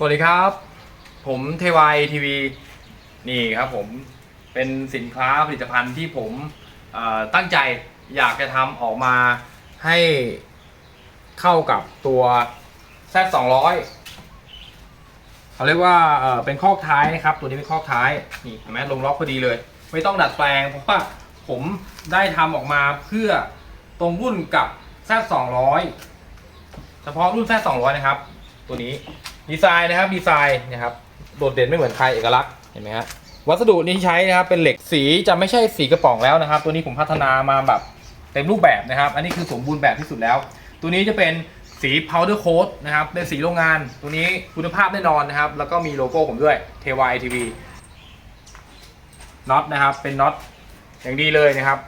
สวัสดีครับ ผมเทวายทีวีนี่ครับผมเป็นสินค้าผลิตภัณฑ์ที่ผมตั้งใจอยากจะทำออกมาให้เข้ากับตัวแซดสองร้อยเขาเรียกว่าเป็นคอกท้ายนะครับ ตัวนี้เป็นคอกท้ายนี่เห็นไหมลงล็อกพอดีเลย ไม่ต้องดัดแปลงเพราะว่าผมได้ทำออกมาเพื่อตรงรุ่นกับแซดสองร้อยเฉพาะรุ่นแซดสองร้อยนะครับ ตัวนี้ ดีไซน์นะครับดีไซน์นะครับโดดเด่นไม่เหมือนใครเอกลักษณ์เห็นไหมฮะวัสดุนี้ที่ใช้นะครับเป็นเหล็กสีจะไม่ใช่สีกระป๋องแล้วนะครับ ตัวนี้ผมพัฒนามาแบบเต็มรูปแบบนะครับ อันนี้คือสมบูรณ์แบบที่สุดแล้ว ตัวนี้จะเป็นสี powder coat นะครับเป็นสีโรงงาน ตัวนี้คุณภาพแน่นอนนะครับ แล้วก็มีโลโก้ผมด้วย TYTV น็อตนะครับเป็นน็อตอย่างดีเลยนะครับ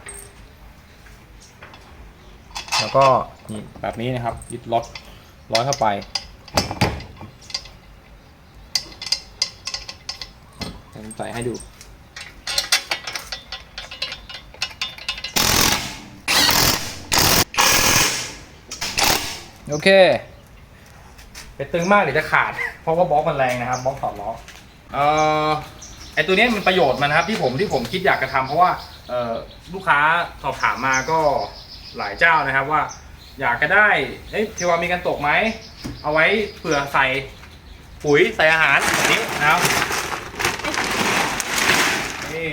แล้วก็แบบนี้นะครับยึดล็อตร้อยเข้าไป ผมใส่ให้ดู โอเคเป็นตึงมากเดี๋ยวจะขาด เพราะว่าบล็อกมันแรงนะครับบล็อกถอดล้อเอ่อไอตัวเนี้ยมันประโยชน์มันนะครับที่ผมที่ผมคิดอยากจะทำเพราะว่าเอ่อลูกค้าสอบถามมาก็หลายเจ้านะครับว่า อยากจะได้เอ้ยเทวามีกันตกไหมเอาไว้เผื่อใส่ปุ๋ยใส่อาหารแบบนี้นะครับ นี่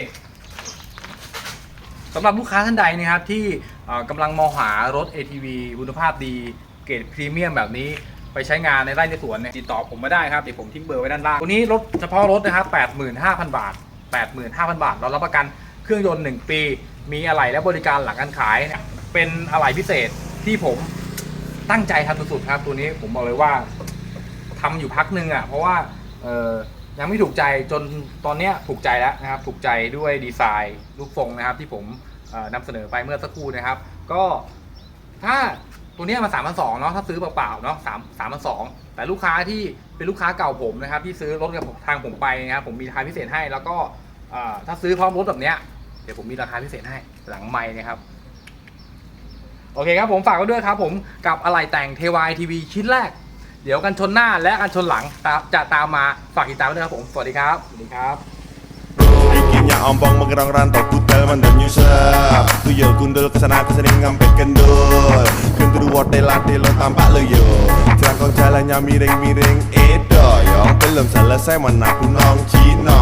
สำหรับลูกค้าท่านใดนะครับที่กำลังมองหารถ ATV คุณภาพดีเกรดพรีเมียมแบบนี้ไปใช้งานในไร่ในสวนเนี่ยติดต่อผมมาได้ครับเดี๋ยวผมทิ้งเบอร์ไว้ด้านล่างตัวนี้รถเฉพาะรถนะครับ85,000 บาท 85,000 บาท เรารับประกันเครื่องยนต์ 1 ปี มีอะไหล่และบริการหลังการขายเนี่ยเป็นอะไหล่พิเศษที่ผมตั้งใจทำสุดๆครับ ตัวนี้ผมบอกเลยว่าทำอยู่พักหนึ่งอะเพราะว่าเออ ยังไม่ถูกใจจนตอนนี้ถูกใจแล้วนะครับ ถูกใจด้วยดีไซน์รูปทรงนะครับ ที่ผมเอ่อนำเสนอไปเมื่อสักครู่นะครับ ก็ถ้าตัวนี้มาสามพันสองเนาะถ้าซื้อเปล่าๆเนาะสามสามพันสองแต่ลูกค้าที่เป็นลูกค้าเก่าผมนะครับ ที่ซื้อรถกับทางผมไปนะครับผมมีราคาพิเศษให้ แล้วก็ถ้าซื้อพร้อมรถแบบเนี้ยเดี๋ยวผมมีราคาพิเศษให้หลังไม้นะครับโอเคครับผมฝากไว้ด้วยครับผมกับอะไหล่แต่งเทวายทีวีชิ้นแรก เดี๋ยวกันชนหน้าและกันชนหลังตามจะตามมาฝากติดตามด้วยนะครับผม สวัสดีครับ สวัสดีครับ Bikinnya ompong menggerang rantau kutel mandar nyusap Tuyul gundul kesana kesini ngempit kendul Gendru wote late lo tampak lo yo Celangkong jalannya miring-miring edo yo Belum selesai menaku nong cino